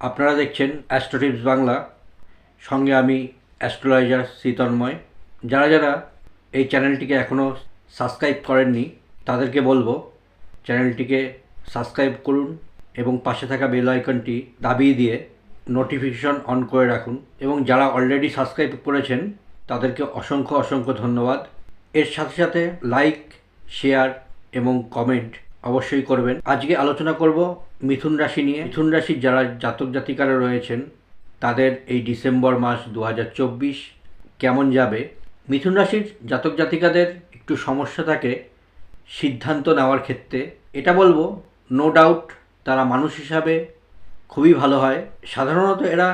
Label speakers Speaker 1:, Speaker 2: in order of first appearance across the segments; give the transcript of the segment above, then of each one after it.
Speaker 1: আপনারা দেখছেন অ্যাস্ট্রোটিপস বাংলা সঙ্গে আমি অ্যাস্ট্রোলজার শ্রীতন্ময় যারা যারা এই চ্যানেলটিকে এখনও সাবস্ক্রাইব করেননি, তাদেরকে বলব, চ্যানেলটিকে সাবস্ক্রাইব করুন এবং পাশে থাকা বেল আইকনটি দাবিয়ে দিয়ে নোটিফিকেশন অন করে রাখুন। এবং যারা অলরেডি সাবস্ক্রাইব করেছেন, তাদেরকে অসংখ্য অসংখ্য ধন্যবাদ। এর সাথে সাথে লাইক শেয়ার এবং কমেন্ট অবশ্যই করবেন। আজকে আলোচনা করব মিথুন রাশি নিয়ে। মিথুন রাশির যারা জাতক জাতিকারা রয়েছেন, তাদের এই ডিসেম্বর মাস দু হাজার চব্বিশ কেমন যাবে? মিথুন রাশির জাতক জাতিকাদের একটু সমস্যা থাকে সিদ্ধান্ত নেওয়ার ক্ষেত্রে। এটা বলব নো ডাউট তারা মানুষ হিসাবে খুবই ভালো হয়। সাধারণত এরা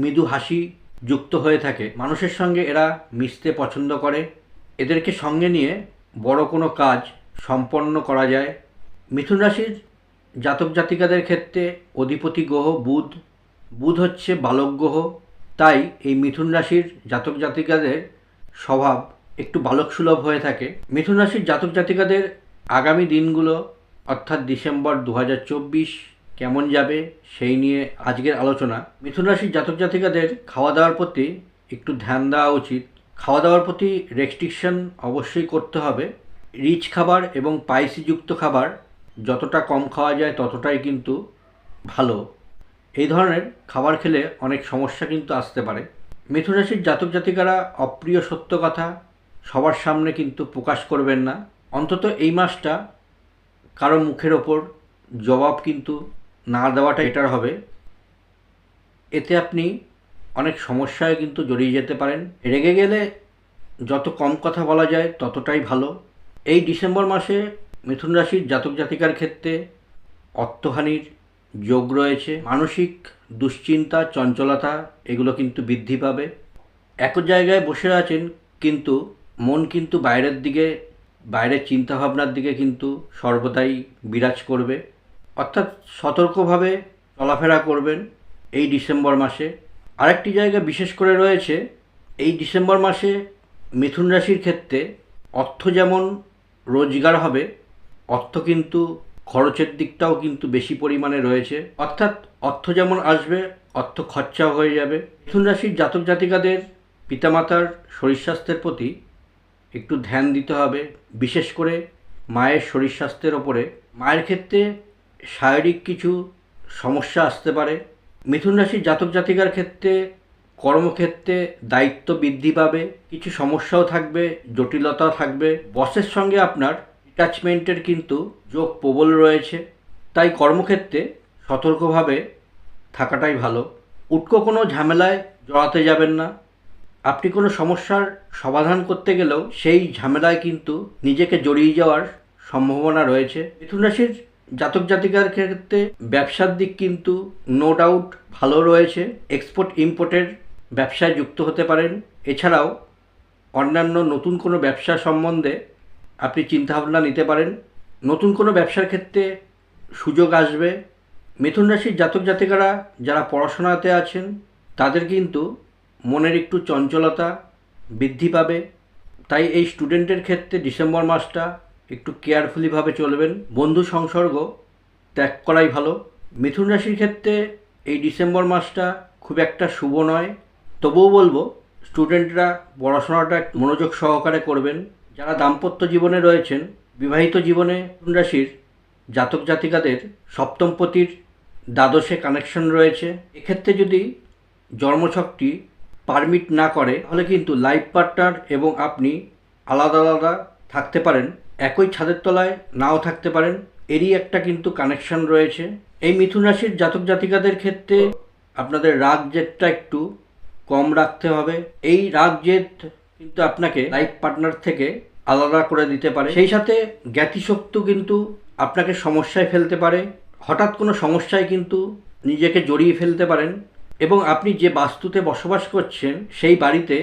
Speaker 1: মৃদু হাসি যুক্ত হয়ে থাকে। মানুষের সঙ্গে এরা মিশতে পছন্দ করে। এদেরকে সঙ্গে নিয়ে বড় কোনো কাজ সম্পন্ন করা যায়। মিথুন রাশির জাতক জাতিকাদের ক্ষেত্রে অধিপতি গ্রহ বুধ। বুধ হচ্ছে বালক গ্রহ। তাই এই মিথুন রাশির জাতক জাতিকাদের স্বভাব একটু বালক সুলভ হয়ে থাকে। মিথুন রাশির জাতক জাতিকাদের আগামী দিনগুলো, অর্থাৎ ডিসেম্বর দু হাজার চব্বিশ, কেমন যাবে সেই নিয়ে আজকের আলোচনা। মিথুন রাশির জাতক জাতিকাদের খাওয়া দাওয়ার প্রতি একটু ধ্যান দেওয়া উচিত। খাওয়া দাওয়ার প্রতি রেস্ট্রিকশন অবশ্যই করতে হবে। রিচ খাবার এবং স্পাইসিযুক্ত খাবার যতটা কম খাওয়া যায় ততটাই কিন্তু ভালো। এই ধরনের খাবার খেলে অনেক সমস্যা কিন্তু আসতে পারে। মিথুন রাশির জাতক জাতিকারা অপ্রিয় সত্য কথা সবার সামনে কিন্তু প্রকাশ করবেন না। অন্তত এই মাসটা কারও মুখের ওপর জবাব কিন্তু না দেওয়াটা এটার হবে। এতে আপনি অনেক সমস্যায় কিন্তু জড়িয়ে যেতে পারেন। রেগে গেলে যত কম কথা বলা যায় ততটাই ভালো। এই ডিসেম্বর মাসে মিথুন রাশির জাতক জাতিকার ক্ষেত্রে অর্থহানির যোগ রয়েছে। মানসিক দুশ্চিন্তা, চঞ্চলতা, এগুলো কিন্তু বৃদ্ধি পাবে। এক জায়গায় বসে আছেন কিন্তু মন কিন্তু বাইরের দিকে, বাইরের চিন্তাভাবনার দিকে কিন্তু সর্বদাই বিরাজ করবে। অর্থাৎ সতর্কভাবে চলাফেরা করবেন এই ডিসেম্বর মাসে। আরেকটি জায়গা বিশেষ করে রয়েছে, এই ডিসেম্বর মাসে মিথুন রাশির ক্ষেত্রে অর্থ যেমন রোজগার হবে অর্থ কিন্তু খরচের দিকটাও কিন্তু বেশি পরিমাণে রয়েছে। অর্থাৎ অর্থ যেমন আসবে, অর্থ খরচাও হয়ে যাবে। মিথুন রাশির জাতক জাতিকাদের পিতামাতার শরীর স্বাস্থ্যের প্রতি একটু ধ্যান দিতে হবে। বিশেষ করে মায়ের শরীর স্বাস্থ্যের ওপরে। মায়ের ক্ষেত্রে শারীরিক কিছু সমস্যা আসতে পারে। মিথুন রাশির জাতক জাতিকার ক্ষেত্রে কর্মক্ষেত্রে দায়িত্ব বৃদ্ধি পাবে। কিছু সমস্যাও থাকবে জটিলতাও থাকবে। বসের সঙ্গে আপনার অ্যাটাচমেন্টের কিন্তু যোগ প্রবল রয়েছে। তাই কর্মক্ষেত্রে সতর্কভাবে থাকাটাই ভালো। উটকো কোনো ঝামেলায় জড়াতে যাবেন না। আপনি কোনো সমস্যার সমাধান করতে গেলেও সেই ঝামেলায় কিন্তু নিজেকে জড়িয়ে যাওয়ার সম্ভাবনা রয়েছে। মিথুন রাশির জাতক জাতিকার ক্ষেত্রে ব্যবসার দিক কিন্তু নো ডাউট ভালো রয়েছে। এক্সপোর্ট ইম্পোর্টের ব্যবসায় যুক্ত হতে পারেন। এছাড়াও অন্যান্য নতুন কোনো ব্যবসা সম্বন্ধে আপনি চিন্তাভাবনা নিতে পারেন। নতুন কোনো ব্যবসার ক্ষেত্রে সুযোগ আসবে। মিথুন রাশির জাতক জাতিকারা যারা পড়াশোনাতে আছেন, তাদের কিন্তু মনের একটু চঞ্চলতা বৃদ্ধি পাবে। তাই এই স্টুডেন্টের ক্ষেত্রে ডিসেম্বর মাসটা একটু কেয়ারফুলিভাবে চলবেন। বন্ধু সংসর্গ ত্যাগ করাই ভালো। মিথুন রাশির ক্ষেত্রে এই ডিসেম্বর মাসটা খুব একটা শুভ নয়। তবুও বলব, স্টুডেন্টরা পড়াশোনাটা মনোযোগ সহকারে করবেন। যারা দাম্পত্য জীবনে রয়েছেন, বিবাহিত জীবনে রাশির জাতক জাতিকাদের সপ্তমপতির দ্বাদশে কানেকশন রয়েছে। এক্ষেত্রে যদি জন্মছকটি পারমিট না করে, তাহলে কিন্তু লাইফ পার্টনার এবং আপনি আলাদা আলাদা থাকতে পারেন, একই ছাদের তলায় নাও থাকতে পারেন, এরই একটা কিন্তু কানেকশন রয়েছে। এই মিথুন রাশির জাতক জাতিকাদের ক্ষেত্রে আপনাদের রাগ জেদটা একটু কম রাখতে হবে। এই রাগ জেদ কিন্তু আপনাকে লাইফ পার্টনার থেকে আলাদা করে দিতে পারে। সেই সাথে জ্ঞাতিশক্তি কিন্তু আপনাকে সমস্যায় ফেলতে পারে। হঠাৎ কোনো সমস্যায় কিন্তু নিজেকে জড়িয়ে ফেলতে পারেন এবং আপনি যে বাস্তুতে বসবাস করছেন সেই বাড়িতে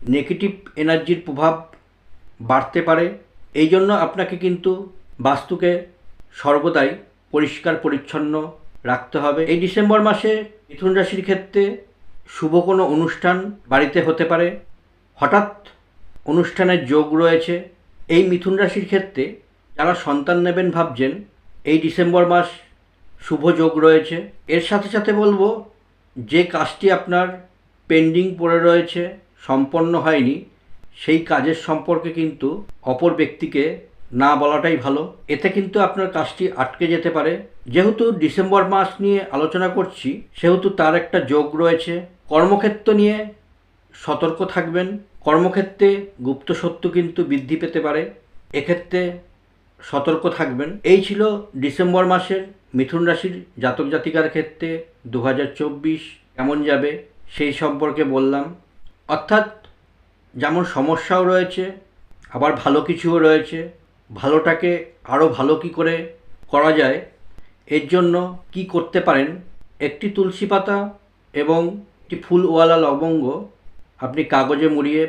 Speaker 1: নেগেটিভ এনার্জির প্রভাব বাড়তে পারে। এই জন্য আপনাকে কিন্তু বাস্তুকে সর্বদাই পরিষ্কার পরিচ্ছন্ন রাখতে হবে। এই ডিসেম্বর মাসে মিথুন রাশির ক্ষেত্রে শুভ কোনো অনুষ্ঠান বাড়িতে হতে পারে। হঠাৎ অনুষ্ঠানের যোগ রয়েছে। এই মিথুন রাশির ক্ষেত্রে যারা সন্তান নেবেন ভাবছেন, এই ডিসেম্বর মাস শুভ যোগ রয়েছে। এর সাথে সাথে বলব, যে কাজটি আপনার পেন্ডিং পড়ে রয়েছে, সম্পন্ন হয়নি, সেই কাজের সম্পর্কে কিন্তু অপর ব্যক্তিকে না বলাটাই ভালো। এতে কিন্তু আপনার কাজটি আটকে যেতে পারে। যেহেতু ডিসেম্বর মাস নিয়ে আলোচনা করছি, সেহেতু তার একটা যোগ রয়েছে। কর্মক্ষেত্র নিয়ে সতর্ক থাকবেন। কর্মক্ষেত্রে গুপ্ত শত্রু কিন্তু বৃদ্ধি পেতে পারে। এক্ষেত্রে সতর্ক থাকবেন। এই ছিল ডিসেম্বর মাসের মিথুন রাশির জাতক জাতিকার ক্ষেত্রে দু হাজার চব্বিশ কেমন যাবে সেই সম্পর্কে বললাম। অর্থাৎ যেমন সমস্যাও রয়েছে, আবার ভালো কিছুও রয়েছে। ভালোটাকে আরও ভালো কি করে করা যায়, এর জন্য কি করতে পারেন? একটি তুলসী পাতা এবং একটি ফুলওয়ালা লবঙ্গ আপনি কাগজে মুড়িয়ে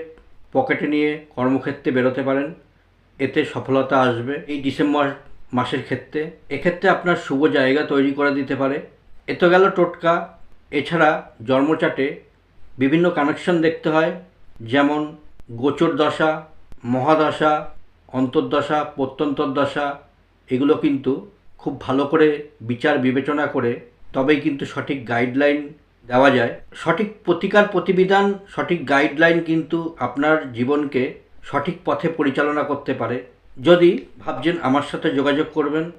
Speaker 1: পকেটে নিয়ে কর্মক্ষেত্রে বেরোতে পারেন। এতে সফলতা আসবে। এই ডিসেম্বর মাসের ক্ষেত্রে। এক্ষেত্রে আপনার শুভ জায়গা তৈরি করে দিতে পারে। এ তো গেল টোটকা। এছাড়া জন্মচাটে বিভিন্ন কানেকশন দেখতে হয়। যেমন গোচর দশা, মহাদশা, অন্তর্দশা প্রত্যন্তর দশা এগুলো কিন্তু খুব ভালো করে বিচার বিবেচনা করে, তবেই কিন্তু সঠিক গাইডলাইন দেওয়া যায়। সঠিক প্রতিকার প্রতিবিধান, সঠিক গাইডলাইন কিন্তু আপনার জীবনকে সঠিক পথে পরিচালনা করতে পারে। যদি ভাবছেন আমার সাথে যোগাযোগ করবেন,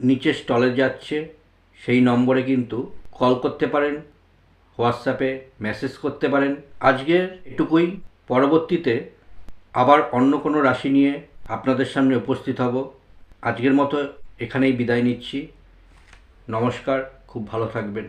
Speaker 1: নিচে স্টলে যাচ্ছে, সেই নম্বরে কিন্তু কল করতে পারেন হোয়াটসঅ্যাপে মেসেজ করতে পারেন। আজকের এটুকুই। পরবর্তীতে আবার অন্য কোনো রাশি নিয়ে আপনাদের সামনে উপস্থিত হব। আজকের মতো এখানেই বিদায় নিচ্ছি। নমস্কার, খুব ভালো থাকবেন।